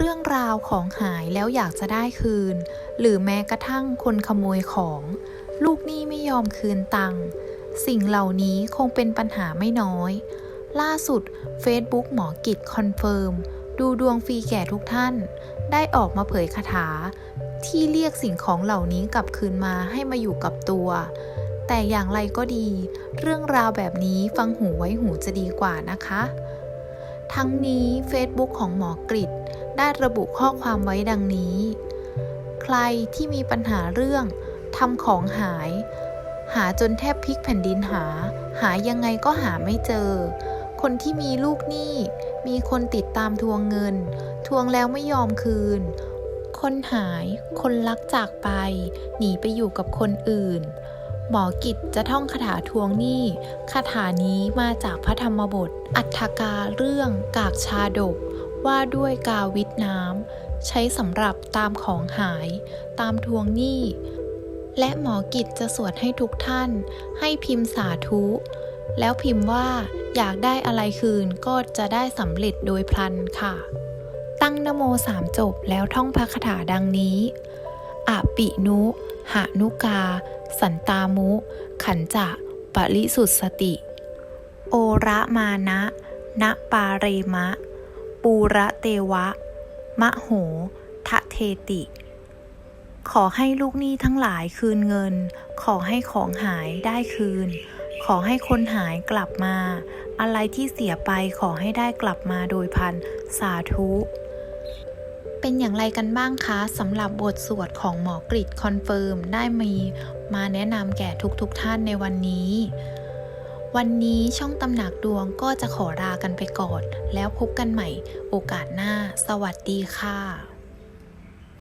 เรื่องราวของหายแล้วอยากจะได้คืน หรือแม้กระทั่งคนขโมยของ ลูกหนี้ไม่ยอมคืนตังค์สิ่งเหล่านี้คงเป็นปัญหาไม่น้อย ล่าสุด Facebook หมอกิจคอนเฟิร์มดูดวงฟรีแก่ทุกท่าน ได้ออกมาเผยคาถา ที่เรียกสิ่งของเหล่านี้กลับคืนมาให้มาอยู่กับตัว แต่อย่างไรก็ดี เรื่องราวแบบนี้ฟังหูไว้หูจะดีกว่านะคะ ทั้งนี้ Facebook ของหมอกริด ได้ระบุข้อความไว้ดังนี้ ใครที่มีปัญหาเรื่องทำของหาย หาจนแทบพลิกแผ่นดินหา หายังไงก็หาไม่เจอ คนที่มีลูกหนี้ มีคนติดตามทวงเงิน ทวงแล้วไม่ยอมคืน คนหาย คนรักจากไป หนีไปอยู่กับคนอื่น หมอกิจจะท่องคาถาทวงหนี้ คาถานี้มาจากพระธรรมบท อัฏฐกาเรื่องกากชาดก ว่าด้วยกาวิทน้ำ ใช้สำหรับตามของหาย ตามทวงหนี้ และหมอกิจจะสวดให้ทุกท่าน ให้พิมพ์สาธุ แล้วพิมพ์ว่าอยากได้อะไรคืนก็จะได้สำเร็จโดยพลันค่ะ ตั้งนโมสามจบแล้วท่องพระคาถาดังนี้อะปินุ หานุกา สันตามุ ขันจะ ปริสุทธสติ โอระมานะ ณปาเรมะ ปูระเตวะ มะโหทะเทติ ขอให้ลูกหนี้ทั้งหลายคืนเงิน ขอให้ของหายได้คืน ขอให้คนหายกลับมา อะไรที่เสียไปขอให้ได้กลับมาโดยพันสาธุ เป็นอย่างไรกันบ้างคะสำหรับบทสวดของหมอกริดคอนเฟิร์มได้มีมาแนะนำแก่ทุกๆทท่านในวันนี้ วันนี้ช่องตำหนักดวงก็จะขอลากันไปก่อน แล้วพบกันใหม่โอกาสหน้า สวัสดีค่ะ